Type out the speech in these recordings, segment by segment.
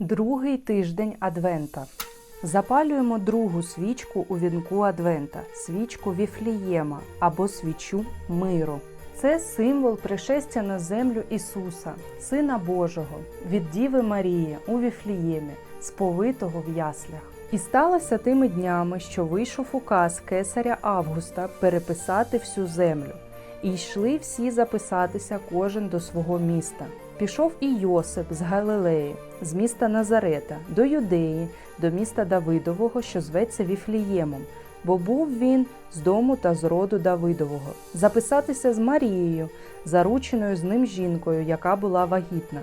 Другий тиждень Адвента. Запалюємо другу свічку у вінку Адвента, свічку Віфлієма або свічу миру. Це символ пришестя на землю Ісуса, Сина Божого, від Діви Марії у Віфліємі, сповитого в яслях. І сталося тими днями, що вийшов указ кесаря Августа переписати всю землю. І йшли всі записатися кожен до свого міста. Пішов і Йосип з Галилеї, з міста Назарета, до Юдеї, до міста Давидового, що зветься Віфліємом, бо був він з дому та з роду Давидового, записатися з Марією, зарученою з ним жінкою, яка була вагітна.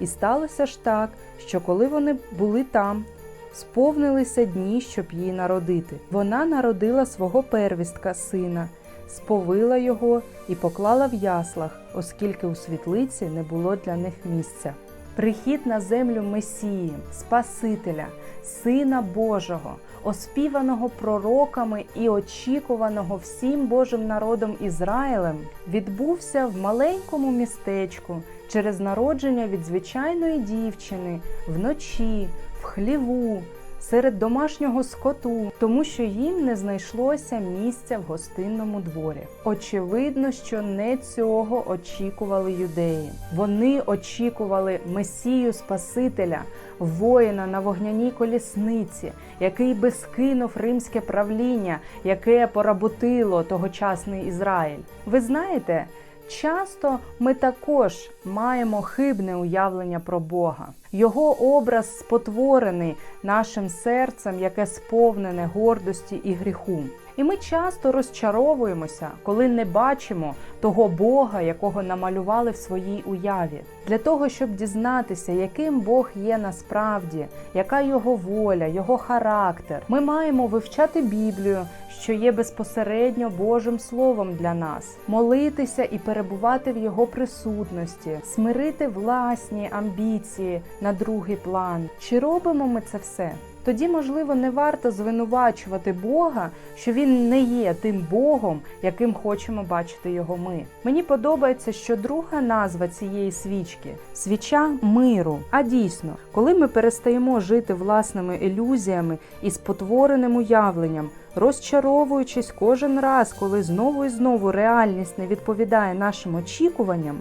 І сталося ж так, що коли вони були там, сповнилися дні, щоб її народити. Вона народила свого первістка сина, сповила його і поклала в яслах, оскільки у світлиці не було для них місця. Прихід на землю Месії, Спасителя, Сина Божого, оспіваного пророками і очікуваного всім Божим народом Ізраїлем, відбувся в маленькому містечку через народження від звичайної дівчини вночі, в хліву, серед домашнього скоту, тому що їм не знайшлося місця в гостинному дворі. Очевидно, що не цього очікували юдеї. Вони очікували Месію Спасителя, воїна на вогняній колісниці, який би скинув римське правління, яке поработило тогочасний Ізраїль. Ви знаєте, Часто ми також маємо хибне уявлення про Бога. Його образ спотворений нашим серцем, яке сповнене гордості і гріху. І ми часто розчаровуємося, коли не бачимо того Бога, якого намалювали в своїй уяві. Для того, щоб дізнатися, яким Бог є насправді, яка його воля, його характер, ми маємо вивчати Біблію, що є безпосередньо Божим Словом для нас, молитися і перебувати в Його присутності, смирити власні амбіції на другий план. Чи робимо ми це все? Тоді, можливо, не варто звинувачувати Бога, що він не є тим Богом, яким хочемо бачити його ми. Мені подобається, що друга назва цієї свічки свіча миру. А дійсно, коли ми перестаємо жити власними ілюзіями і спотвореним уявленням, розчаровуючись кожен раз, коли знову і знову реальність не відповідає нашим очікуванням.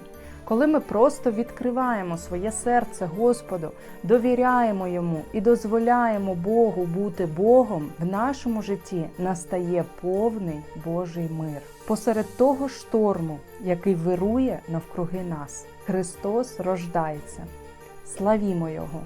Коли ми просто відкриваємо своє серце Господу, довіряємо йому і дозволяємо Богу бути Богом, в нашому житті настає повний Божий мир. Посеред того шторму, який вирує навкруги нас, Христос рождається. Славімо Його!